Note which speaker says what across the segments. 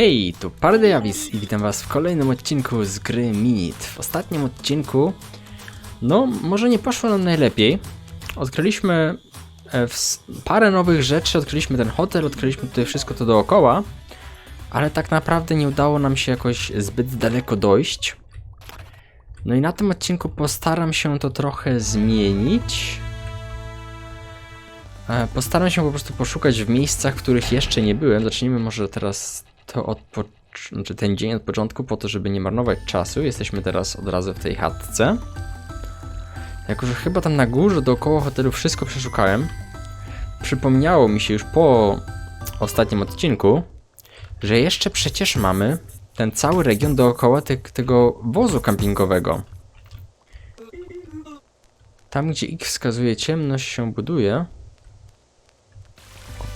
Speaker 1: Hej, tu Pardejavis i witam was w kolejnym odcinku z gry Minit. W ostatnim odcinku, no może nie poszło nam najlepiej. Odkryliśmy e, parę nowych rzeczy, odkryliśmy ten hotel, odkryliśmy tutaj wszystko to dookoła, ale tak naprawdę nie udało nam się jakoś zbyt daleko dojść. No i na tym odcinku postaram się to trochę zmienić. E, Postaram się po prostu poszukać w miejscach, w których jeszcze nie byłem. Zacznijmy może teraz to od znaczy ten dzień od początku, po to, żeby nie marnować czasu. Jesteśmy teraz od razu w tej chatce. Jako, że chyba tam na górze dookoła hotelu wszystko przeszukałem, przypomniało mi się już po ostatnim odcinku, że jeszcze przecież mamy ten cały region dookoła te, tego wozu kampingowego. Tam, gdzie X wskazuje ciemność się buduje.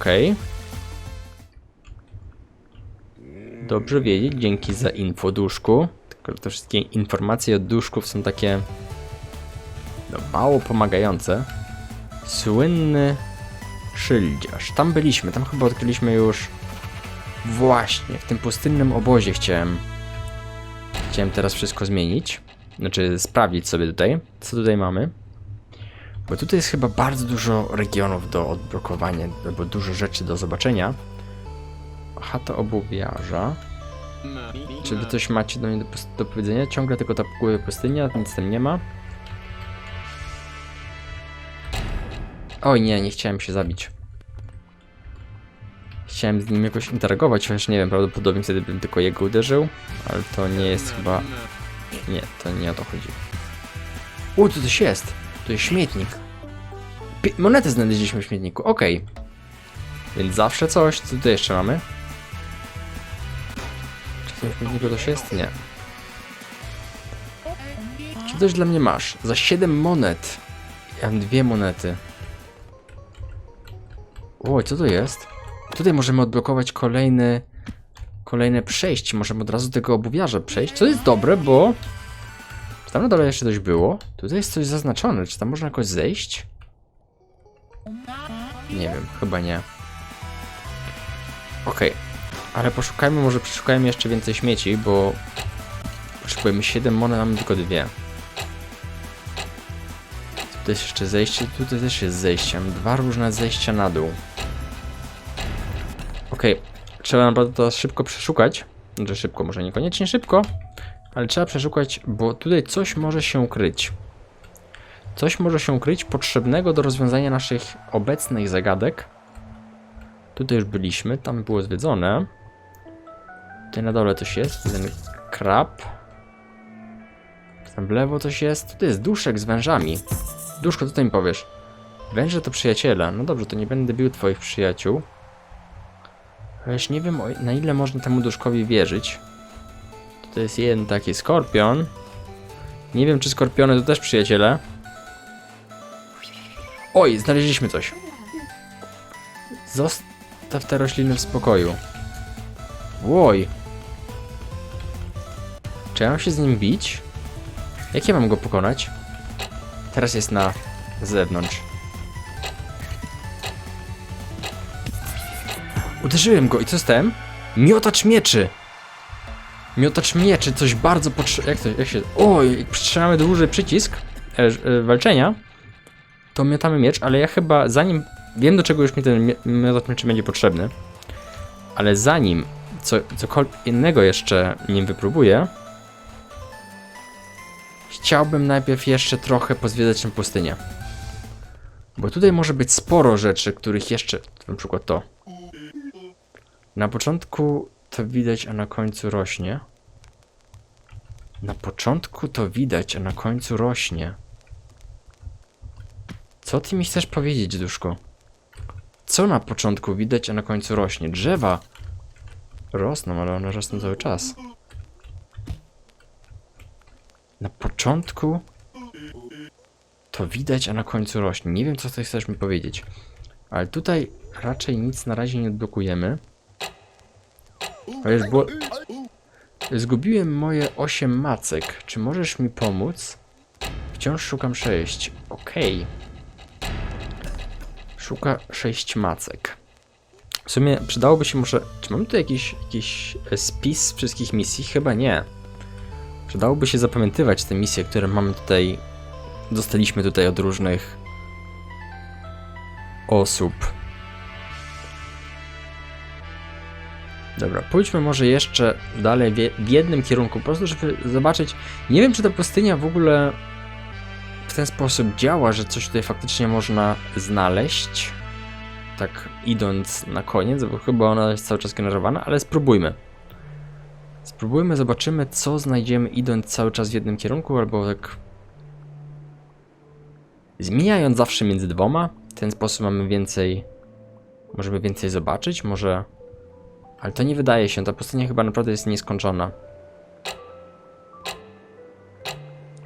Speaker 1: Okej. Dobrze wiedzieć, dzięki za info duszku. Tylko te wszystkie informacje od duszków są takie no, mało pomagające. Słynny szyldziarz. Tam byliśmy, tam chyba odkryliśmy już właśnie w tym pustynnym obozie chciałem chciałem teraz wszystko zmienić. Znaczy sprawdzić sobie tutaj, co tutaj mamy. Bo tutaj jest chyba bardzo dużo regionów do odblokowania, albo dużo rzeczy do zobaczenia. Chata obuwiarza. Czy wy coś macie do mnie do, do powiedzenia? Ciągle tylko tapuję pustynia, nic tam nie ma. Oj nie, nie chciałem się zabić. Chciałem z nim jakoś interagować, chociaż nie wiem, prawdopodobnie wtedy bym tylko jego uderzył, ale to nie jest chyba... Nie, to nie o to chodzi. U, tu coś jest! To jest śmietnik. Pi- monety znaleźliśmy w śmietniku, okej. Więc zawsze coś. Co tutaj jeszcze mamy? Tym śmietniku coś jest? Nie. Czy coś dla mnie masz? Za 7 monet. Ja mam dwie monety. Oj, co to jest? Tutaj możemy odblokować kolejny... Kolejne przejście. Możemy od razu do tego obuwiarza przejść. Co jest dobre, bo... Czy tam na dole jeszcze coś było? Tutaj jest coś zaznaczone. Czy tam można jakoś zejść? Nie wiem, chyba nie. Okej, ale poszukajmy, może przeszukajmy jeszcze więcej śmieci, bo potrzebujemy 7 monet, mamy tylko dwie. Tutaj jest jeszcze zejście, tutaj też jest zejście. Mam dwa różne zejścia na dół. Okej, trzeba naprawdę to szybko przeszukać. Znaczy szybko, może niekoniecznie szybko, ale trzeba przeszukać, bo tutaj coś może się kryć. Coś może się kryć potrzebnego do rozwiązania naszych obecnych zagadek. Tutaj już byliśmy, tam było zwiedzone. Tutaj na dole coś jest, ten krab. Tam w lewo coś jest. Tutaj jest duszek z wężami. Duszko, co ty mi powiesz? Węże to przyjaciele. No dobrze, to nie będę bił twoich przyjaciół. Ależ nie wiem, na ile można temu duszkowi wierzyć. To jest jeden taki skorpion. Nie wiem, czy skorpiony to też przyjaciele. Oj, znaleźliśmy coś. Zostaw te rośliny w spokoju. Łoj. Czy ja mam się z nim bić? Jak ja mam go pokonać? Teraz jest na zewnątrz. Uderzyłem go i co tym? Miotacz mieczy! Miotacz mieczy, coś bardzo potrzebne. Jak to, jak się. Oj, jak przytrzymamy dłużej przycisk e, e, walczenia, to miotamy miecz, ale ja chyba zanim. Wiem do czego już mi ten mie- miotacz mieczy będzie potrzebny. Ale zanim co, cokolwiek innego jeszcze nim wypróbuję, chciałbym najpierw jeszcze trochę pozwiedzać tę pustynię. Bo tutaj może być sporo rzeczy, których jeszcze. Na przykład to. Na początku to widać, a na końcu rośnie. Na początku to widać, a na końcu rośnie. Co ty mi chcesz powiedzieć, duszko? Co na początku widać, a na końcu rośnie? Drzewa rosną, ale one rosną cały czas. Na początku to widać, a na końcu rośnie. Nie wiem, co ty chcesz mi powiedzieć. Ale tutaj raczej nic na razie nie odblokujemy. Chociaż było... Zgubiłem moje 8 macek. Czy możesz mi pomóc? Wciąż szukam 6. Okej. Szuka 6 macek. W sumie przydałoby się może... Czy mamy tu jakiś, jakiś e, spis wszystkich misji? Chyba nie. Przydałoby się zapamiętywać te misje, które mamy tutaj... Dostaliśmy tutaj od różnych osób. Dobra, pójdźmy może jeszcze dalej w je- w jednym kierunku, po prostu żeby zobaczyć. Nie wiem, czy ta pustynia w ogóle w ten sposób działa, że coś tutaj faktycznie można znaleźć. Tak idąc na koniec, bo chyba ona jest cały czas generowana, ale spróbujmy. Spróbujmy, zobaczymy, co znajdziemy idąc cały czas w jednym kierunku, albo tak. Zmieniając zawsze między dwoma. W ten sposób mamy więcej. Możemy więcej zobaczyć, może. Ale to nie wydaje się, ta pustynia chyba naprawdę jest nieskończona.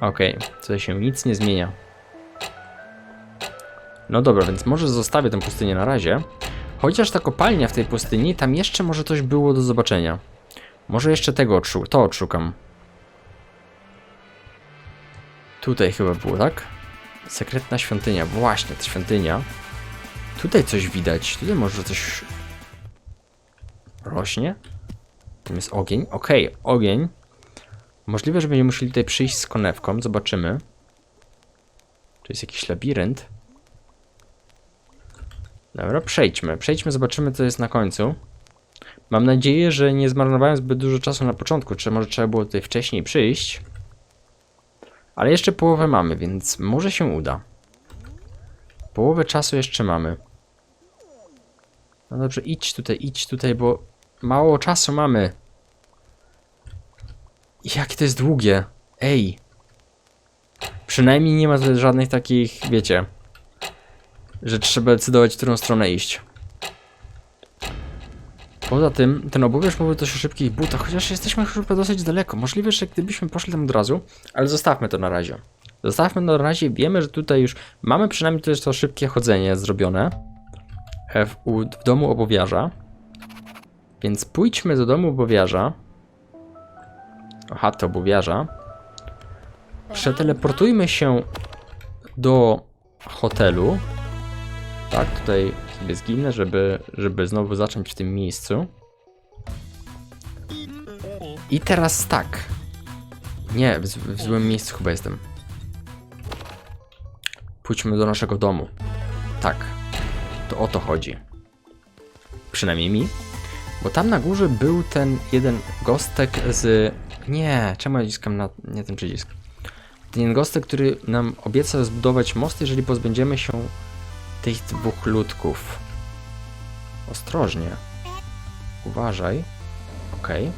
Speaker 1: Okej, tutaj się nic nie zmienia. No dobra, więc może zostawię tę pustynię na razie. Chociaż ta kopalnia w tej pustyni, tam jeszcze może coś było do zobaczenia. Może jeszcze tego odszu to odszukam. Tutaj chyba było, tak? Sekretna świątynia, właśnie ta świątynia. Tutaj coś widać, tutaj może coś rośnie. Tam jest ogień, okej, ogień. Możliwe, że będziemy musieli tutaj przyjść z konewką, zobaczymy. To jest jakiś labirynt. Dobra, przejdźmy. Przejdźmy, zobaczymy co jest na końcu. Mam nadzieję, że nie zmarnowałem zbyt dużo czasu na początku, czy może trzeba było tutaj wcześniej przyjść. Ale jeszcze połowę mamy, więc może się uda. Połowę czasu jeszcze mamy. No dobrze, idź tutaj, idź tutaj, bo mało czasu mamy. Jakie to jest długie. Ej. Przynajmniej nie ma żadnych takich, wiecie, że trzeba decydować, w którą stronę iść. Poza tym, ten obuwierz mówił też o szybkich butach, chociaż jesteśmy chyba dosyć daleko. Możliwe, że gdybyśmy poszli tam od razu, ale zostawmy to na razie. Zostawmy na razie, wiemy, że tutaj już mamy przynajmniej też to szybkie chodzenie zrobione w, u, w domu obowiarza. Więc pójdźmy do domu obowiarza. Aha, to obowiarza. Przeteleportujmy się do hotelu. Tak, tutaj sobie zginę, żeby, żeby znowu zacząć w tym miejscu. I teraz tak. Nie, w, w złym miejscu chyba jestem. Pójdźmy do naszego domu. Tak. To o to chodzi. Przynajmniej mi. Bo tam na górze był ten jeden gostek z... Nie, czemu ja naciskam na... nie ten przycisk. Ten jeden gostek, który nam obiecał zbudować most, jeżeli pozbędziemy się tych dwóch ludków. Ostrożnie. Uważaj. Okej.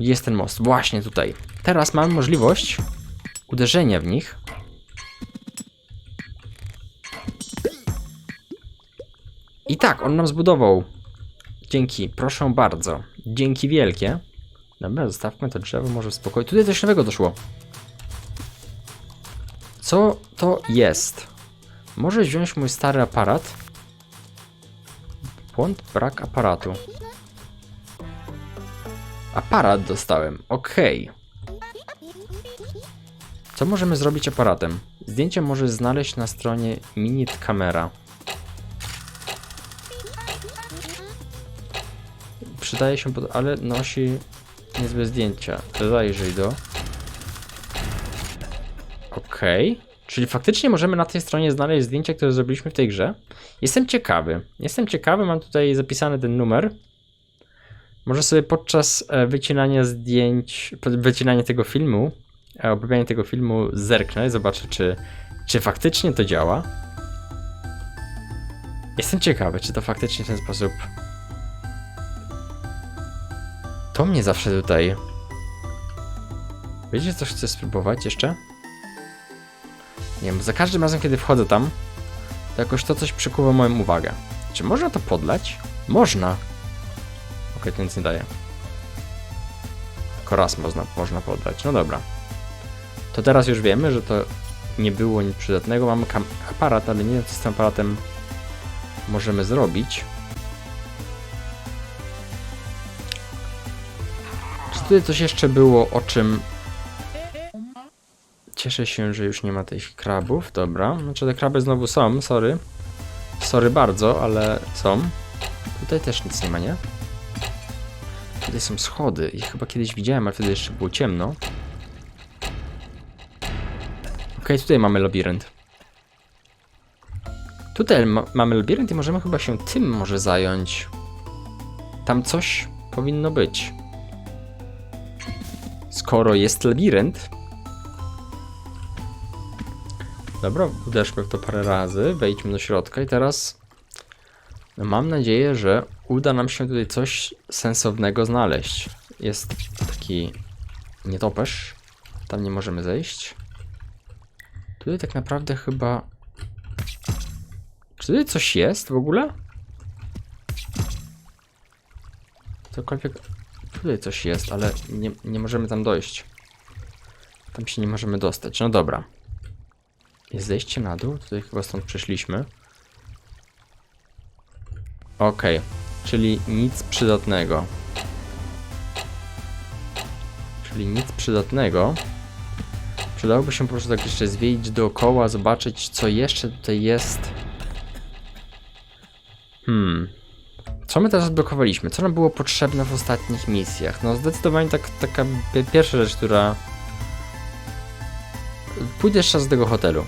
Speaker 1: Jest ten most, właśnie tutaj. Teraz mamy możliwość uderzenia w nich. I tak, on nam zbudował. Dzięki, proszę bardzo. Dzięki wielkie. Dobra, zostawmy to drzewo może w spokoju. Tutaj coś nowego doszło. Co to jest? Możesz wziąć mój stary aparat. Błąd, brak aparatu. Aparat dostałem, okej. Co możemy zrobić aparatem? Zdjęcie możesz znaleźć na stronie Minit Camera. Przydaje się, pod... ale nosi niezłe zdjęcia. Zajrzyj do. Okej. Czyli faktycznie możemy na tej stronie znaleźć zdjęcia, które zrobiliśmy w tej grze. Jestem ciekawy. Jestem ciekawy, mam tutaj zapisany ten numer. Może sobie podczas e, wycinania zdjęć, wycinania tego filmu, e, obrabiania tego filmu zerknę, zobaczę, czy, czy faktycznie to działa. Jestem ciekawy, czy to faktycznie w ten sposób. To mnie zawsze tutaj. Wiecie, coś chcę spróbować jeszcze? Nie wiem, za każdym razem, kiedy wchodzę tam, to jakoś to coś przykuwa moją uwagę. Czy można to podlać? Można. Okej, to nic nie daje. Tylko raz można, można podlać. No dobra. To teraz już wiemy, że to nie było nic przydatnego. Mamy aparat, ale nie wiem, co z tym aparatem możemy zrobić. Czy tutaj coś jeszcze było, o czym Cieszę się, że już nie ma tych krabów, dobra. Znaczy te kraby znowu są, sorry. Sorry bardzo, ale są. Tutaj też nic nie ma, nie? Tutaj są schody i chyba kiedyś widziałem, ale wtedy jeszcze było ciemno. Okej, tutaj mamy labirynt. Tutaj ma mamy labirynt i możemy chyba się tym może zająć. Tam coś powinno być. Skoro jest labirynt. Dobra, uderzmy w to parę razy, wejdźmy do środka i teraz mam nadzieję, że uda nam się tutaj coś sensownego znaleźć. Jest taki nietoperz, tam nie możemy zejść. Tutaj tak naprawdę chyba... Czy tutaj coś jest w ogóle? Cokolwiek... Tutaj coś jest, ale nie, nie możemy tam dojść. Tam się nie możemy dostać. No dobra. Jest zejście na dół. Tutaj chyba stąd przeszliśmy. Okej. Czyli nic przydatnego. Czyli nic przydatnego. Przydałoby się po prostu tak jeszcze zwiedzić dookoła, zobaczyć co jeszcze tutaj jest. Hmm. Co my teraz odblokowaliśmy? Co nam było potrzebne w ostatnich misjach? No zdecydowanie tak, taka pi- pierwsza rzecz, która... Pójdę jeszcze do tego hotelu.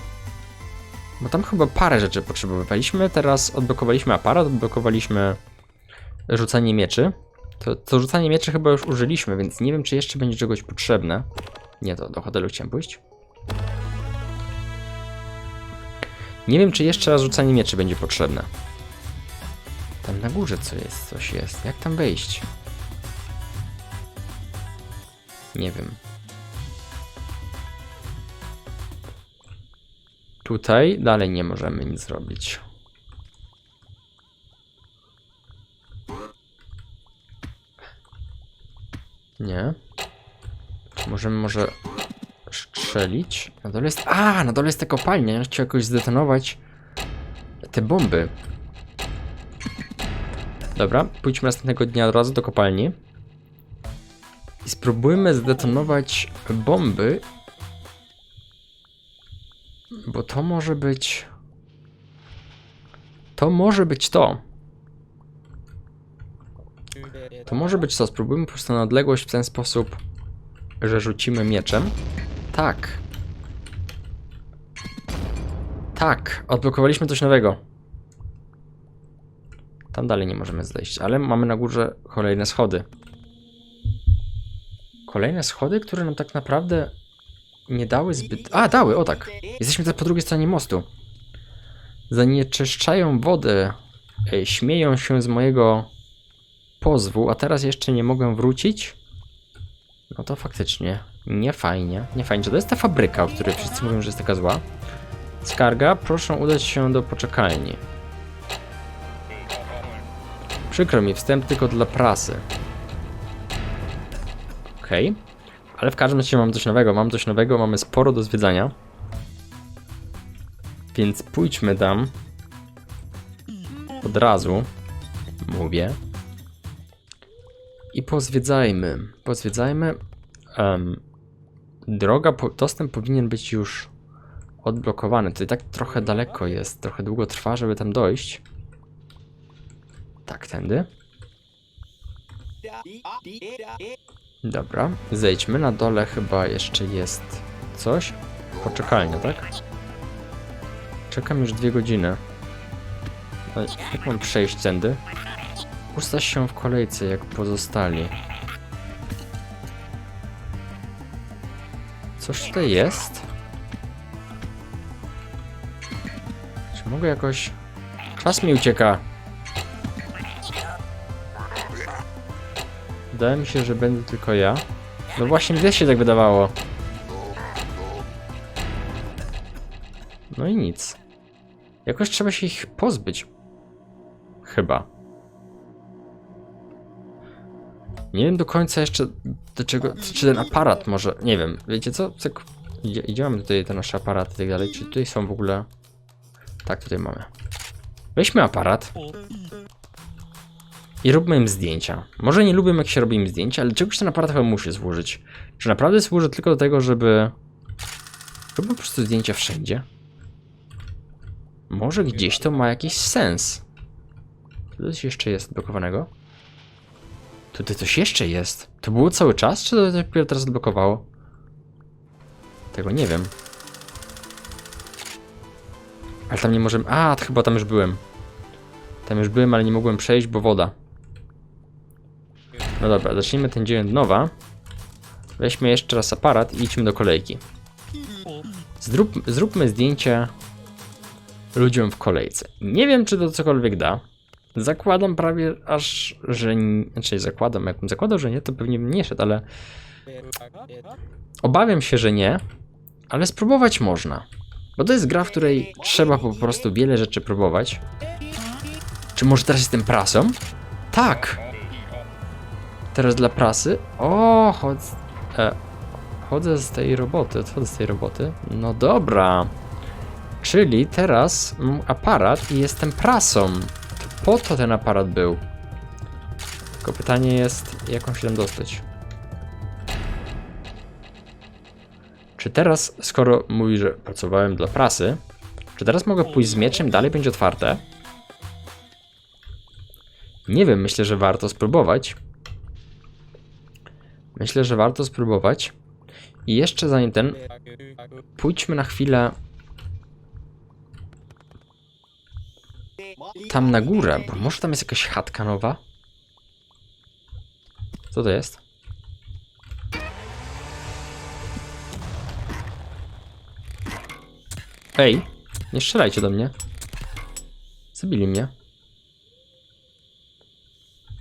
Speaker 1: Bo tam chyba parę rzeczy potrzebowaliśmy. Teraz odblokowaliśmy aparat, odblokowaliśmy rzucanie mieczy. To, to rzucanie mieczy chyba już użyliśmy, więc nie wiem, czy jeszcze będzie czegoś potrzebne. Nie, to do hotelu chciałem pójść. Nie wiem, czy jeszcze raz rzucanie mieczy będzie potrzebne. Tam na górze co jest, coś jest. Jak tam wejść? Nie wiem. Tutaj dalej nie możemy nic zrobić. Nie. Możemy może strzelić. Na dole jest... A, na dole jest ta kopalnia. Ja chciał jakoś zdetonować te bomby. Dobra, pójdźmy następnego dnia od razu do kopalni. I spróbujmy zdetonować bomby. Bo to może być... To może być to. To może być to. Spróbujmy po prostu na odległość w ten sposób, że rzucimy mieczem. Tak. Tak, odblokowaliśmy coś nowego. Tam dalej nie możemy zejść, ale mamy na górze kolejne schody. Kolejne schody, które nam tak naprawdę nie dały zbyt... A, dały, o tak. Jesteśmy teraz po drugiej stronie mostu. Zanieczyszczają wodę, e, śmieją się z mojego pozwu, a teraz jeszcze nie mogę wrócić? No to faktycznie nie fajnie. Nie fajnie. Czy to jest ta fabryka, o której wszyscy mówią, że jest taka zła? Skarga, proszę udać się do poczekalni. Przykro mi, wstęp tylko dla prasy. Okej. Ale w każdym razie mam coś nowego. Mam coś nowego, mamy sporo do zwiedzania. Więc pójdźmy tam. Od razu. Mówię. I pozwiedzajmy. Pozwiedzajmy. Em, droga, po, dostęp powinien być już odblokowany. To i tak trochę daleko jest. Trochę długo trwa, żeby tam dojść. Tak, tędy. Dobra, zejdźmy. Na dole chyba jeszcze jest coś. Poczekalnia, tak? Czekam już dwie godziny. Jak mam przejść tędy? Ustać się w kolejce jak pozostali. Coś tutaj jest? Czy mogę jakoś... Czas mi ucieka. Wydaje mi się, że będę tylko ja. No właśnie, mnie się tak wydawało. No i nic. Jakoś trzeba się ich pozbyć. Chyba. Nie wiem do końca jeszcze do czego, czy ten aparat może, nie wiem, wiecie co, tak, idzie, idzie mamy tutaj te nasze aparaty i tak dalej, czy tutaj są w ogóle, tak tutaj mamy. Weźmy aparat i róbmy im zdjęcia. Może nie lubię jak się robi im zdjęcia, ale czegoś ten aparat musi służyć. Czy naprawdę służy tylko do tego, żeby, żeby po prostu zdjęcia wszędzie? Może gdzieś to ma jakiś sens. Tu coś jeszcze jest blokowanego? Tutaj coś jeszcze jest. To było cały czas, czy to dopiero teraz odblokowało? Tego nie wiem. Ale tam nie możemy... A, chyba tam już byłem. Tam już byłem, ale nie mogłem przejść, bo woda. No dobra, zacznijmy ten dzień od nowa. Weźmy jeszcze raz aparat i idźmy do kolejki. Zrób, zróbmy zdjęcia ludziom w kolejce. Nie wiem, czy to cokolwiek da. Zakładam prawie aż, że... Znaczy, zakładam, jakbym zakładał, że nie, to pewnie bym nie szedł, ale... Obawiam się, że nie, ale spróbować można. Bo to jest gra, w której trzeba po prostu wiele rzeczy próbować. Czy może teraz jestem prasą? Tak! Teraz dla prasy? O, chodź... E, chodzę z tej roboty, odchodzę z tej roboty. No dobra. Czyli teraz mam aparat i jestem prasą. To po to ten aparat był. Tylko pytanie jest, jak on się tam dostać? Czy teraz, skoro mówi, że pracowałem dla prasy, czy teraz mogę pójść z mieczem, dalej będzie otwarte? Nie wiem, myślę, że warto spróbować. Myślę, że warto spróbować. I jeszcze zanim ten, pójdźmy na chwilę tam na górę, bo może tam jest jakaś chatka nowa? Co to jest? Ej, nie strzelajcie do mnie. Zabili mnie.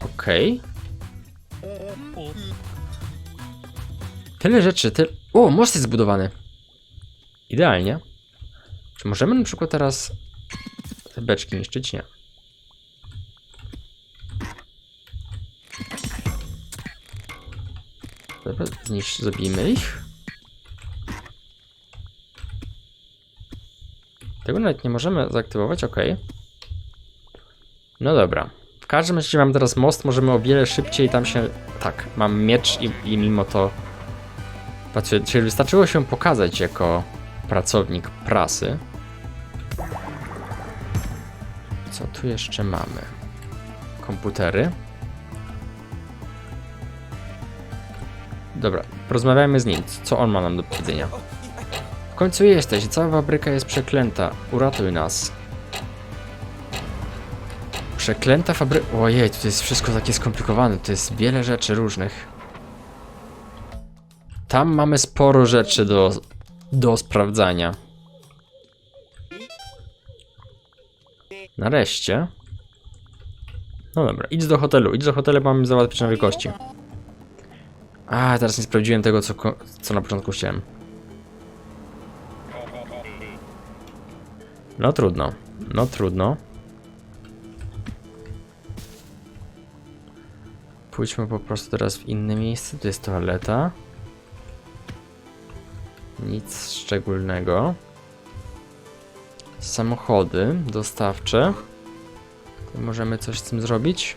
Speaker 1: Okej. Tyle rzeczy, ty... O, most jest zbudowany. Idealnie. Czy możemy na przykład teraz te beczki niszczyć? Nie. Dobra, zabijmy ich. Tego nawet nie możemy zaaktywować, ok. No dobra. W każdym razie mam teraz most, możemy o wiele szybciej tam się... Tak, mam miecz i, i mimo to... Patrzcie, czyli wystarczyło się pokazać jako pracownik prasy. Co tu jeszcze mamy? Komputery. Dobra, porozmawiajmy z nim. Co on ma nam do powiedzenia? W końcu jesteś, cała fabryka jest przeklęta. Uratuj nas. Przeklęta fabryka. Ojej, to jest wszystko takie skomplikowane. To jest wiele rzeczy różnych. Tam mamy sporo rzeczy do, do sprawdzania. Nareszcie. No dobra, idź do hotelu. Idź do hotelu, mamy załatwić nowe kości. A, teraz nie sprawdziłem tego, co, co na początku chciałem. No trudno. No trudno. Pójdźmy po prostu teraz w inne miejsce. Tu jest toaleta. Nic szczególnego. Samochody dostawcze. Tu możemy coś z tym zrobić.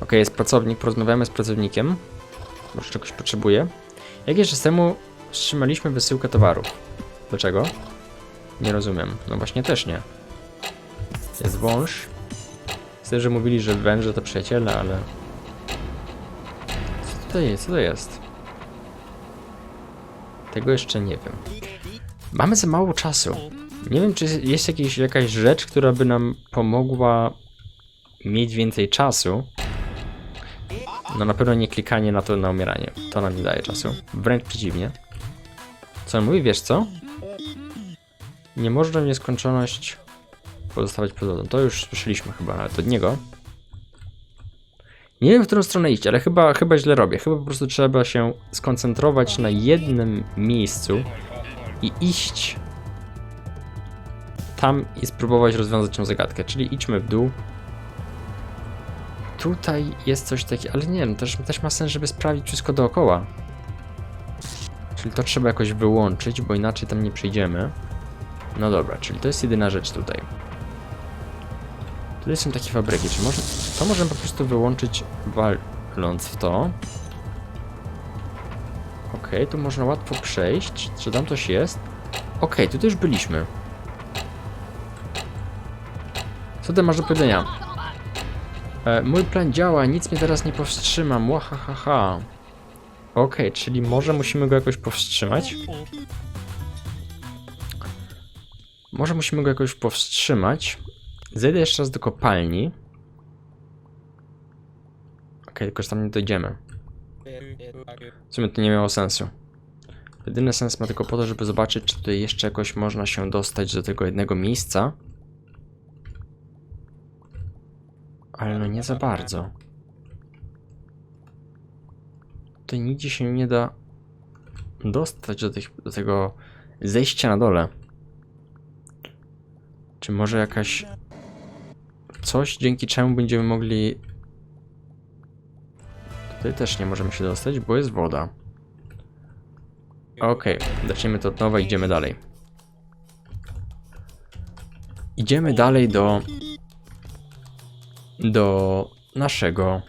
Speaker 1: Ok, jest pracownik, porozmawiamy z pracownikiem. Może czegoś potrzebuje. Jakiś czas temu wstrzymaliśmy wysyłkę towarów. Dlaczego? Nie rozumiem. No właśnie też nie. Jest wąż. Myślę, że mówili, że węże to przyjaciele, ale... Co to jest? Co to jest? Tego jeszcze nie wiem. Mamy za mało czasu. Nie wiem, czy jest jakiś, jakaś rzecz, która by nam pomogła mieć więcej czasu. No na pewno nie klikanie na to na umieranie. To nam nie daje czasu. Wręcz przeciwnie. Co on mówi? Wiesz co? Nie można w nieskończoność pozostawać wodą. To już słyszeliśmy chyba nawet od niego. Nie wiem, w którą stronę iść, ale chyba, chyba źle robię. Chyba po prostu trzeba się skoncentrować na jednym miejscu i iść tam i spróbować rozwiązać tą zagadkę. Czyli idźmy w dół. Tutaj jest coś takiego, ale nie wiem, też, też ma sens, żeby sprawdzić wszystko dookoła. Czyli to trzeba jakoś wyłączyć, bo inaczej tam nie przyjdziemy. No dobra, czyli to jest jedyna rzecz tutaj. Tutaj są takie fabryki, czy może... To możemy po prostu wyłączyć waląc w to. Okej, tu można łatwo przejść. Czy tam coś jest? Okej, tu już byliśmy. Co ty masz do powiedzenia? E, mój plan działa, nic mnie teraz nie powstrzyma. Mwahahaha. Okej, czyli może musimy go jakoś powstrzymać? Może musimy go jakoś powstrzymać. Zejdę jeszcze raz do kopalni. Że tam nie dojdziemy. W sumie to nie miało sensu. Jedyny sens ma tylko po to, żeby zobaczyć, czy tutaj jeszcze jakoś można się dostać do tego jednego miejsca. Ale no nie za bardzo. Tutaj nigdzie się nie da dostać do, tych, do tego zejścia na dole. Czy może jakaś coś, dzięki czemu będziemy mogli... Tutaj też nie możemy się dostać, bo jest woda. Okej, zaczniemy to od nowa, idziemy dalej. Idziemy dalej do... Do naszego...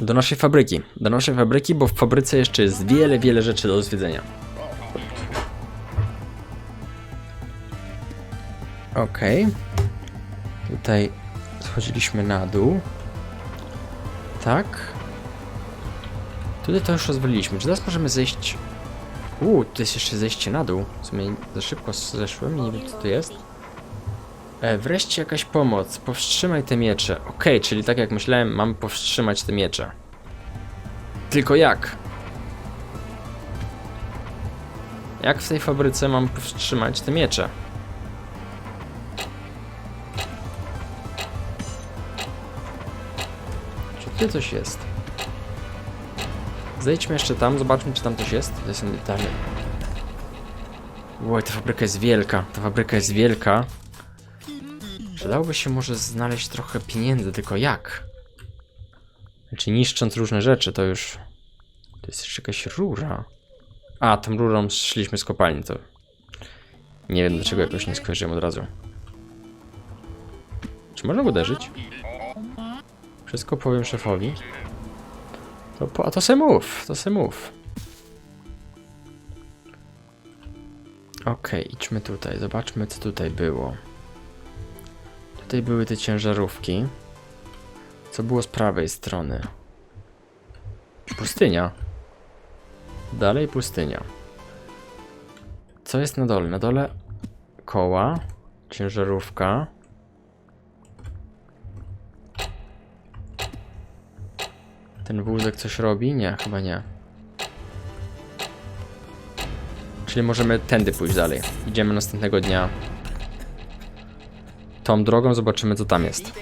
Speaker 1: Do naszej fabryki. Do naszej fabryki, bo w fabryce jeszcze jest wiele, wiele rzeczy do zwiedzenia. Okej. Tutaj schodziliśmy na dół. Tak. Tutaj to już rozwaliliśmy. Czy teraz możemy zejść... Uuu, tu jest jeszcze zejście na dół. W sumie za szybko zeszłem nie wiem co to jest. E, wreszcie jakaś pomoc. Powstrzymaj te miecze. Okej, czyli tak jak myślałem, mam powstrzymać te miecze. Tylko jak? Jak w tej fabryce mam powstrzymać te miecze? Tutaj coś jest? Zejdźmy jeszcze tam, zobaczmy czy tam coś jest. To są detale. Oj, ta fabryka jest wielka. Ta fabryka jest wielka. Przydałoby się może znaleźć trochę pieniędzy, tylko jak? Znaczy niszcząc różne rzeczy, to już... To jest jeszcze jakaś rura. A, tą rurą szliśmy z kopalni, to... Nie wiem dlaczego jakoś nie skojarzyłem od razu. Czy można uderzyć? Wszystko powiem szefowi. To, po- a to se mów, to se mów. Okej, idźmy tutaj, zobaczmy co tutaj było. Tutaj były te ciężarówki. Co było z prawej strony? Pustynia. Dalej pustynia. Co jest na dole? Na dole koła, ciężarówka. Ten wózek coś robi? Nie, chyba nie. Czyli możemy tędy pójść dalej. Idziemy następnego dnia. Tą drogą zobaczymy co tam jest.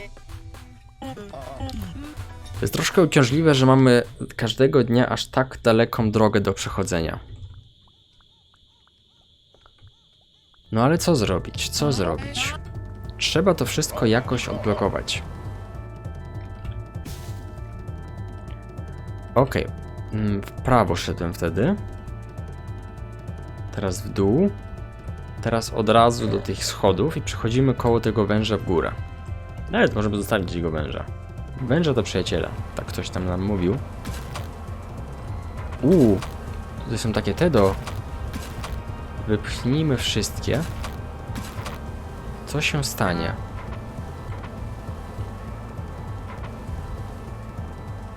Speaker 1: To jest troszkę uciążliwe, że mamy każdego dnia aż tak daleką drogę do przechodzenia. No ale co zrobić? Co zrobić? Trzeba to wszystko jakoś odblokować. Okej. Mm, W prawo szedłem wtedy. Teraz w dół. Teraz od razu do tych schodów i przechodzimy koło tego węża w górę. Nawet możemy zostawić jego węża. Węża to przyjaciela. Tak ktoś tam nam mówił. Uuu. Tutaj są takie te do... Wypchnijmy wszystkie. Co się stanie?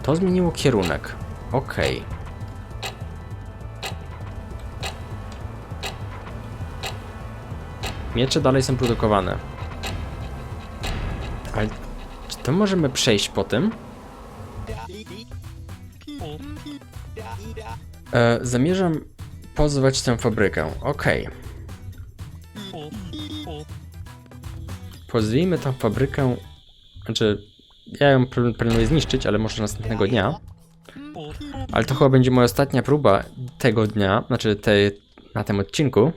Speaker 1: To zmieniło kierunek. Okej. Miecze dalej są produkowane. Ale czy to możemy przejść po tym? E, zamierzam pozwać tę fabrykę. Okej. Pozwijmy tę fabrykę. Znaczy, ja ją pl- planuję zniszczyć, ale może następnego dnia. Ale to chyba będzie moja ostatnia próba tego dnia, znaczy tej, na tym odcinku.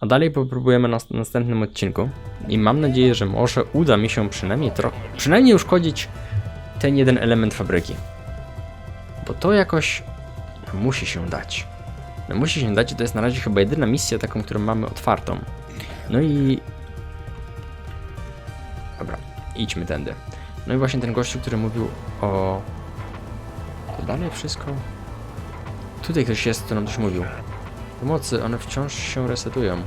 Speaker 1: A dalej popróbujemy na następnym odcinku. I mam nadzieję, że może uda mi się przynajmniej trochę, przynajmniej uszkodzić ten jeden element fabryki. Bo to jakoś musi się dać. No musi się dać to jest na razie chyba jedyna misja taką, którą mamy otwartą. No i... Dobra, idźmy tędy. No i właśnie ten gościu, który mówił o... To dalej wszystko... Tutaj ktoś jest, kto nam coś mówił. Pomocy, one wciąż się resetują.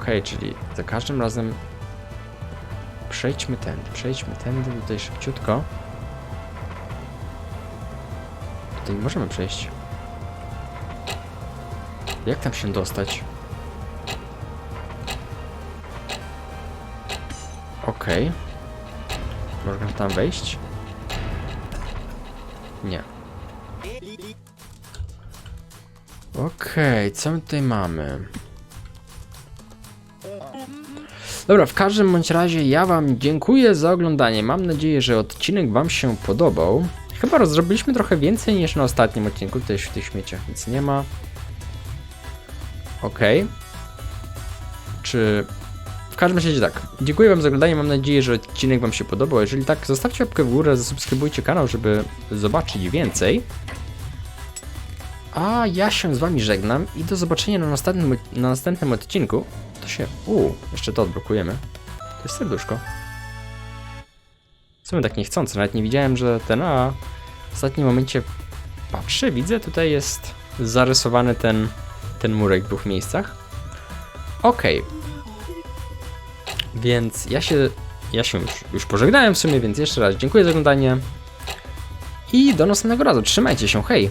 Speaker 1: Okej, czyli za każdym razem Przejdźmy tędy, przejdźmy tędy tutaj szybciutko. Tutaj możemy przejść. Jak tam się dostać? Okej. Można tam wejść? Nie. Okej, co my tutaj mamy? Dobra, w każdym bądź razie ja wam dziękuję za oglądanie. Mam nadzieję, że odcinek wam się podobał. Chyba rozrobiliśmy trochę więcej niż na ostatnim odcinku. Tutaj w tych śmieciach nic nie ma. Okej. Czy... Każdym razie tak. Dziękuję wam za oglądanie. Mam nadzieję, że odcinek wam się podobał. Jeżeli tak, zostawcie łapkę w górę, zasubskrybujcie kanał, żeby zobaczyć więcej. A ja się z wami żegnam i do zobaczenia na następnym, na następnym odcinku. To się... Uuu, jeszcze to odblokujemy. To jest serduszko. W sumie tak niechcący, nawet nie widziałem, że ten... A, w ostatnim momencie patrzę, widzę, tutaj jest zarysowany ten, ten murek w dwóch miejscach. Okej. Więc ja się... Ja się już, już pożegnałem w sumie, więc jeszcze raz dziękuję za oglądanie. I do następnego razu. Trzymajcie się, hej!